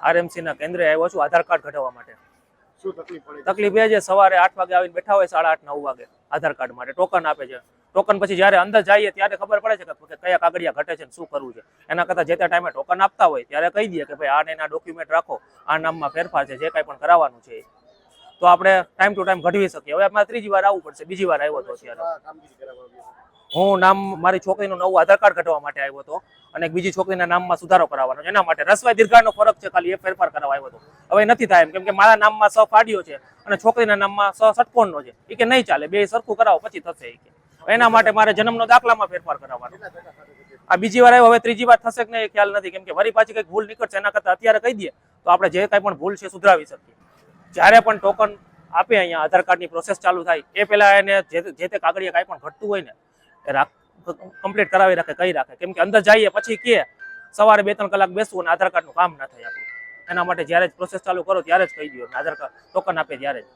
RMC ના કેન્દ્રે આવ્યો છું આધાર કાર્ડ કઢાવવા માટે. શું તકલીફ પડે? તકલીફ એ છે સવારે આઠ વાગે આવીને બેઠા હોય સાડા આઠ નવ વાગે આધાર કાર્ડ માટે. ટોકન આપે છે. ટોકન પછી જ્યારે અંદર જઈએ ત્યારે ખબર પડે છે કે કયા કાગળિયા ઘટે છે શું કરવું છે. એના કરતાં જે તે ટાઈમે ટોકન આપતા હોય ત્યારે કહી દઈએ કે ભાઈ આને એના ડોક્યુમેન્ટ રાખો. આ નામમાં ફેરફાર છે જે કાંઈ પણ કરાવવાનું છે તો આપણે ટાઈમ ટુ ટાઈમ ઘટવી શકીએ. હવે આપણે ત્રીજી વાર આવવું પડશે. બીજી વાર આવ્યો હતો અત્યારે. હું નામ મારી છોકરીનું નવું આધાર કાર્ડ કઢાવવા માટે આવ્યો હતો અને બીજી છોકરીના નામમાં સુધારો કરાવવાનો એના માટે રસવાઈ દીર્ઘાનો ફરક છે, ખાલી એ ફેરફાર કરાવવા આવ્યો હતો. હવે નથી થાય એમ, કેમ કે મારા નામમાં સ ફાડ્યો છે અને છોકરીના નામમાં સ ષટકોણનો છે. એ કે નહીં ચાલે, બે સરખું કરાવો, પછી થશે એ કે. એના માટે મારે જન્મનો દાખલામાં ફેરફાર કરાવવાનો? આ બીજી વાર આવ્યો, હવે ત્રીજી વાર થશે કે નહીં ખ્યાલ નથી, કેમ કે વરી પાછી કંઈક ભૂલ નીકળશે, એના કરતાં અત્યારે કહી દઈએ તો આપણે જે કાંઈ પણ ભૂલ છે સુધરાવી શકીએ. જ્યારે પણ ટોકન આપે અહીંયા આધાર કાર્ડની પ્રોસેસ ચાલુ થાય, એ પહેલાં એને જે તે- કાગળિયા કાંઈ પણ ઘટતું હોય ને કમ્પ્લીટ કરાવી રાખે કહી રાખે. કેમ કે અંદર જઈએ પછી કે સવારે બે ત્રણ કલાક બેસવું અને આધાર કાર્ડનું કામ ના થાય આપણું. એના માટે જ્યારે જ પ્રોસેસ ચાલુ કરો ત્યારે જ કહી દો આધાર કાર્ડ ટોકન આપે ત્યારે જ.